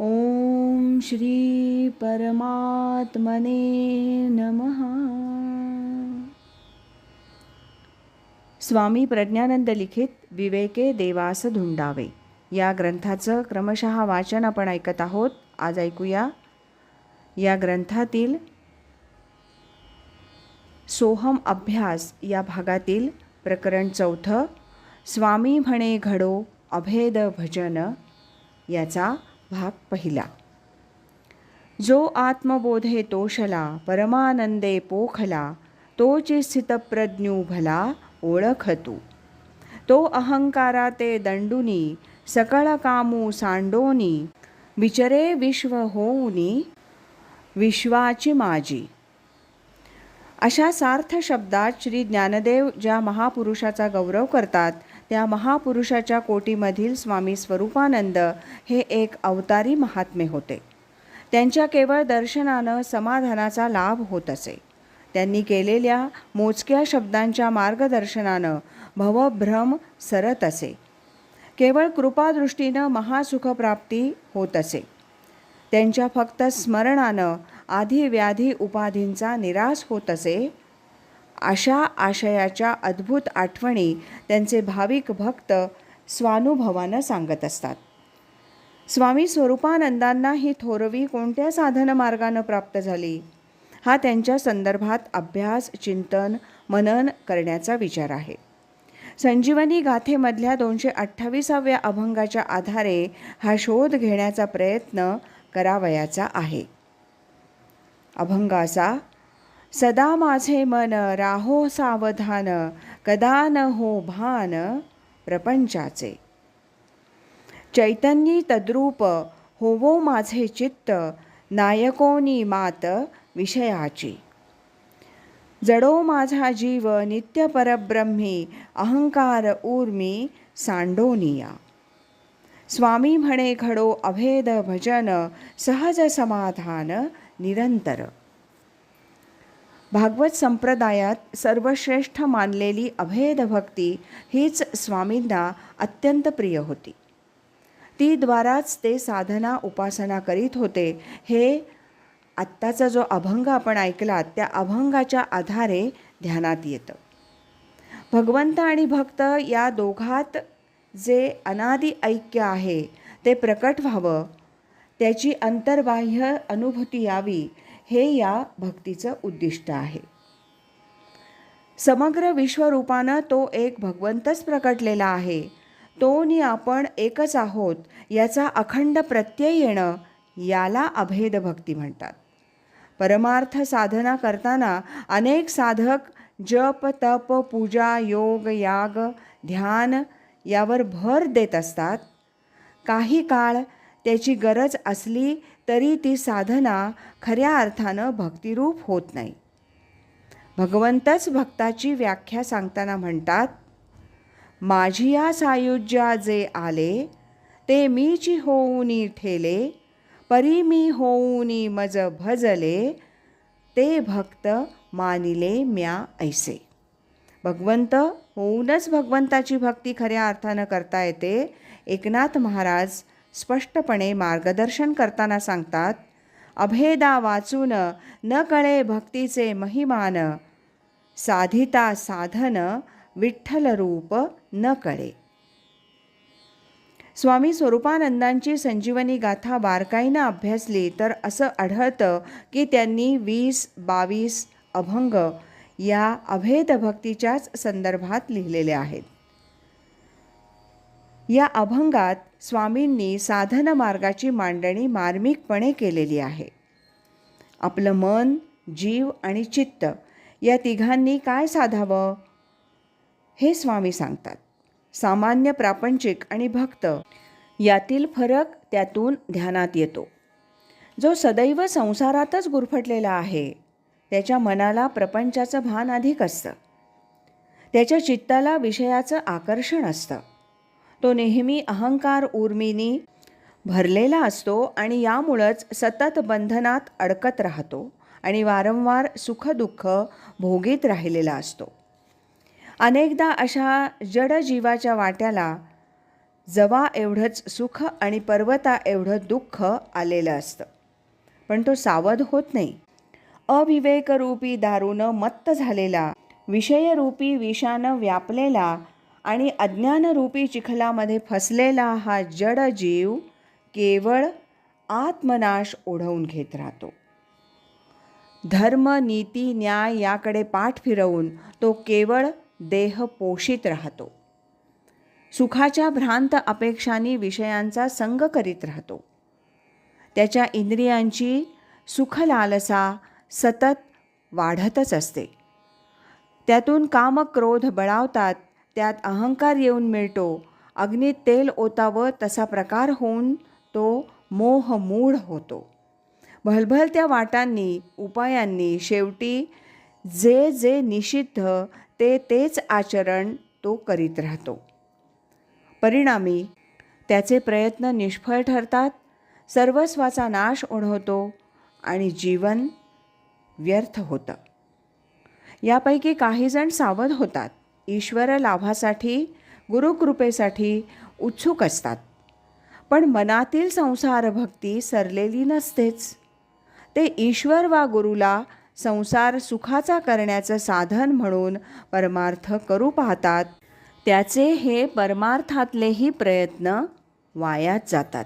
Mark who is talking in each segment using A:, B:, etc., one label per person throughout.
A: ओम श्री परमात्मने नमः। स्वामी प्रज्ञानंद लिखित विवेके देवास धुंडावे या ग्रंथाचं क्रमशः वाचन आपण ऐकत आहोत. आज ऐकूया. या ग्रंथातील सोहम अभ्यास या भागातील प्रकरण चौथं स्वामी म्हणे घडो अभेद भजन याचा भाग पहिला. जो आत्मबोधे तोषला परमानंदे पोखला तोची स्थितप्रज्ञू भला ओळखतू. तो अहंकारा ते दंडुनी सकळ कामू सांडोनी विचरे विश्व होऊनी विश्वाची माझी अशा सार्थ शब्दात श्री ज्ञानदेव ज्या महापुरुषाचा गौरव करतात त्या महापुरुषाच्या कोटीमधील स्वामी स्वरूपानंद हे एक अवतारी महात्मे होते. त्यांच्या केवळ दर्शनानं समाधानाचा लाभ होत असे. त्यांनी केलेल्या मोजक्या शब्दांच्या मार्गदर्शनानं भवभ्रम सरत असे. केवळ कृपादृष्टीनं महासुखप्राप्ती होत असे. त्यांच्या फक्त स्मरणानं आधी व्याधी उपाधींचा निराश होत असे अशा आशयाच्या अद्भुत आठवणी त्यांचे भाविक भक्त स्वानुभवानं सांगत असतात. स्वामी स्वरूपानंदांना ही थोरवी कोणत्या साधन मार्गानं प्राप्त झाली? हा त्यांच्या संदर्भात अभ्यास चिंतन मनन करण्याचा विचार आहे. संजीवनी गाथेमधल्या दोनशे अठ्ठावीसाव्या अभंगाच्या आधारे हा शोध घेण्याचा प्रयत्न करावयाचा आहे. अभंग असा सदा माझे मन राहो सावधान कदा न हो भान प्रपंचाचे. चैतन्यी तद्रूप होवो माझे चित्त नायकोनी मात विषयाची. जडो माझा जीव नित्य परब्रह्मी अहंकार ऊर्मी सांडोनिया. स्वामी म्हणे घडो अभेद भजन सहज समाधान निरंतर. भागवत संप्रदायात सर्वश्रेष्ठ मानलेली अभेद भक्ती हीच स्वामींना अत्यंत प्रिय होती. ती द्वाराच ते साधना उपासना करीत होते हे आत्ताचा जो अभंग आपण ऐकलात त्या अभंगाच्या आधारे ध्यानात येतं. भगवंत आणि भक्त या दोघात जे अनादि ऐक्य आहे ते प्रकट व्हावं त्याची अंतर्बाह्य अनुभूती यावी हे या भक्तीचं उद्दिष्ट आहे. समग्र विश्वरूपानं तो एक भगवंतच प्रकटलेला आहे. तो नि आपण एकच आहोत याचा अखंड प्रत्यय येणं याला अभेद भक्ती म्हणतात. परमार्थ साधना करताना अनेक साधक जप तप पूजा योग याग ध्यान यावर भर देत असतात. काही काळ त्याची गरज असली तरी ती साधना खऱ्या अर्थानं भक्तिरूप होत नाही. भगवंतच भक्ताची व्याख्या सांगताना म्हणतात माझी या सायुज्या जे आले ते मीची होऊनी ठेले परी मी होऊनी मज भजले ते भक्त मानिले म्या ऐसे. भगवंत होऊनच भगवंताची भक्ती खऱ्या अर्थानं करता येते. एकनाथ महाराज स्पष्टपणे मार्गदर्शन करताना सांगतात अभेदा वाचून न कळे भक्तीचे महिमान साधिता साधन विठ्ठल रूप न कळे. स्वामी स्वरूपानंदांची संजीवनी गाथा बारकाईनं अभ्यासली तर असं आढळतं की त्यांनी वीस बावीस अभंग या अभेद भक्तीच्याच संदर्भात लिहिलेले आहेत. या अभंगात स्वामींनी साधन मार्गाची मांडणी मार्मिकपणे केलेली आहे. आपलं मन जीव आणि चित्त या तिघांनी काय साधावं? हे स्वामी सांगतात. सामान्य प्रापंचिक आणि भक्त यातील फरक त्यातून ध्यानात येतो. जो सदैव संसारातच गुरफटलेला आहे त्याच्या मनाला प्रपंचाचं भान अधिक असतं. त्याच्या चित्ताला विषयाचं आकर्षण असतं. तो नेहमी अहंकार उर्मिनी भरलेला असतो आणि यामुळंच सतत बंधनात अडकत राहतो आणि वारंवार सुखदुःख भोगीत राहिलेला असतो. अनेकदा अशा जड जीवाच्या वाट्याला जवा एवढंच सुख आणि पर्वता एवढं दुःख आलेलं असतं. पण तो सावध होत नाही. अविवेकरूपी दारूनं मत्त झालेला विषयरूपी विषानं व्यापलेला आणि अज्ञानरूपी चिखलामध्ये फसलेला हा जड जीव केवळ आत्मनाश ओढवून घेत राहतो. धर्म नीती न्याय याकडे पाठ फिरवून तो केवळ देह पोषित राहतो. सुखाच्या भ्रांत अपेक्षांनी विषयांचा संग करीत राहतो. त्याच्या इंद्रियांची सुखलालसा सतत वाढतच असते. त्यातून कामक्रोध बळावतात त्यात अहंकार येऊन मिळतो. अग्नीत तेल ओतावं तसा प्रकार होऊन तो मोहमूढ होतो. भलभलत्या वाटांनी उपायांनी शेवटी जे जे निषिद्ध ते तेच आचरण तो करीत राहतो. परिणामी त्याचे प्रयत्न निष्फळ ठरतात सर्वस्वाचा नाश ओढवतो आणि जीवन व्यर्थ होतं. यापैकी काहीजण सावध होतात. ईश्वर लाभासाठी गुरुकृपेसाठी उत्सुक असतात. पण मनातील संसार भक्ती सरलेली नसतेच. ते ईश्वर वा गुरुला संसार सुखाचा करण्याचं साधन म्हणून परमार्थ करू पाहतात. त्याचे हे परमार्थातलेही प्रयत्न वायात जातात.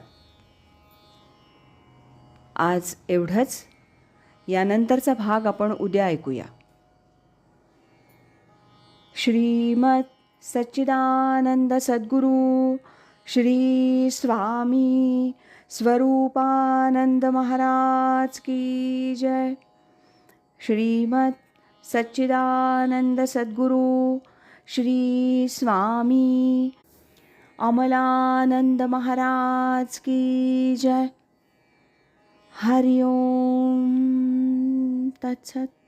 A: आज एवढंच. यानंतरचा भाग आपण उद्या ऐकूया. श्रीमत् सच्चिदानन्दसद्गुरु श्रीस्वामी स्वरूपानन्दमहाराज की जय। श्रीमत् श्रीमत्सच्चिदानन्दसद्गुरु श्रीस्वामी अमलानन्दमहाराज की जय। हरि ओं तत्सत्।